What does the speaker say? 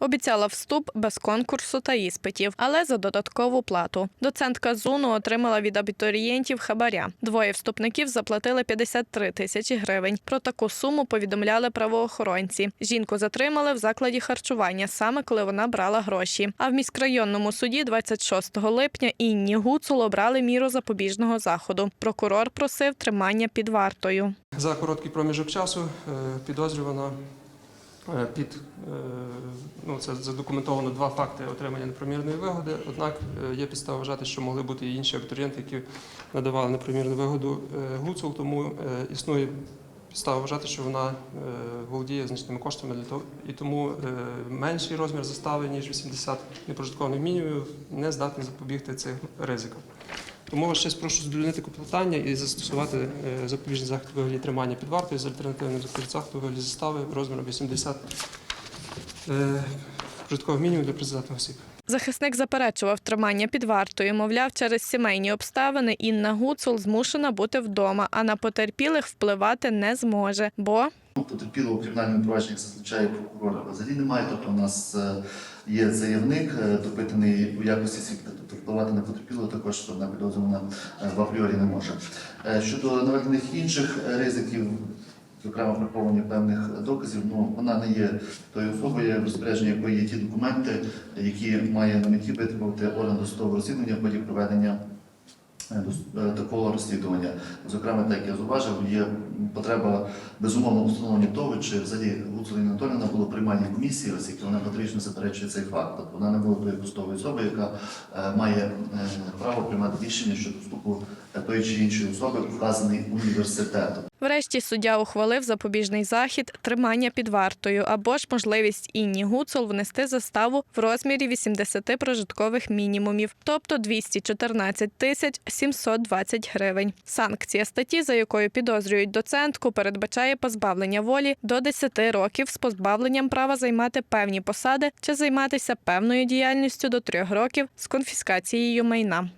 Обіцяла вступ без конкурсу та іспитів, але за додаткову плату. Доцентка ЗУНу отримала від абітурієнтів хабаря. Двоє вступників заплатили 53 тисячі гривень. Про таку суму повідомляли правоохоронці. Жінку затримали в закладі харчування саме коли вона брала гроші. А в міськрайонному суді 26 липня Інні Гуцул обрали міру запобіжного заходу. Прокурор просив тримання під вартою. За короткий проміжок часу е, підозрювана під е, ну, це задокументовано два факти отримання непромірної вигоди. Однак е, є підстава вважати, що могли бути і інші абітурієнти, які надавали непромірну вигоду е, Гуцул, тому е, існує підстава вважати, що вона е, володіє значними коштами для того, і тому е, менший розмір застави, ніж 80 непрожиткових мінімумів, не здатний запобігти цим ризикам. Тому вас ще прошу задовольнити клопотання і застосувати е, запобіжний захід вигляді тримання під вартою з альтернативним запобіжним вигляді застави розміром 80 е, прожиткових мінімумів для призначених осіб. Захисник заперечував тримання під вартою. Мовляв, через сімейні обставини Інна Гуцул змушена бути вдома, а на потерпілих впливати не зможе, бо Потерпілого у кримінальному провадженні як зазначає прокурор взагалі немає. Тобто у нас е, є заявник, допитаний у якості свідка, впливати на потерпілого також вона підозрювана е, в апріорі не може. Е, Щодо наведених інших ризиків, зокрема враховування певних доказів, ну вона не є тою особою, в розпорядженні якої є ті документи, які має на меті витребувати орган досудового розслідування в ході проведення такого розслідування. Зокрема, так я зуважив, є потреба безумовно встановлення того, чи взагалі Гуцулі Анатоліна було приймання комісії, оскільки вона категорично заперечує цей факт. Тобто вона не була тою посадовою особою, яка е, має е, право приймати рішення щодо вступу е, тої чи іншої особи вказаний університет. Врешті суддя ухвалив запобіжний захід тримання під вартою або ж можливість Інні Гуцул внести заставу в розмірі 80 прожиткових мінімумів, тобто 214 тисяч 720 гривень. Санкція статті, за якою підозрюють доцентку, передбачає позбавлення волі до 10 років з позбавленням права займати певні посади чи займатися певною діяльністю до 3 років з конфіскацією майна.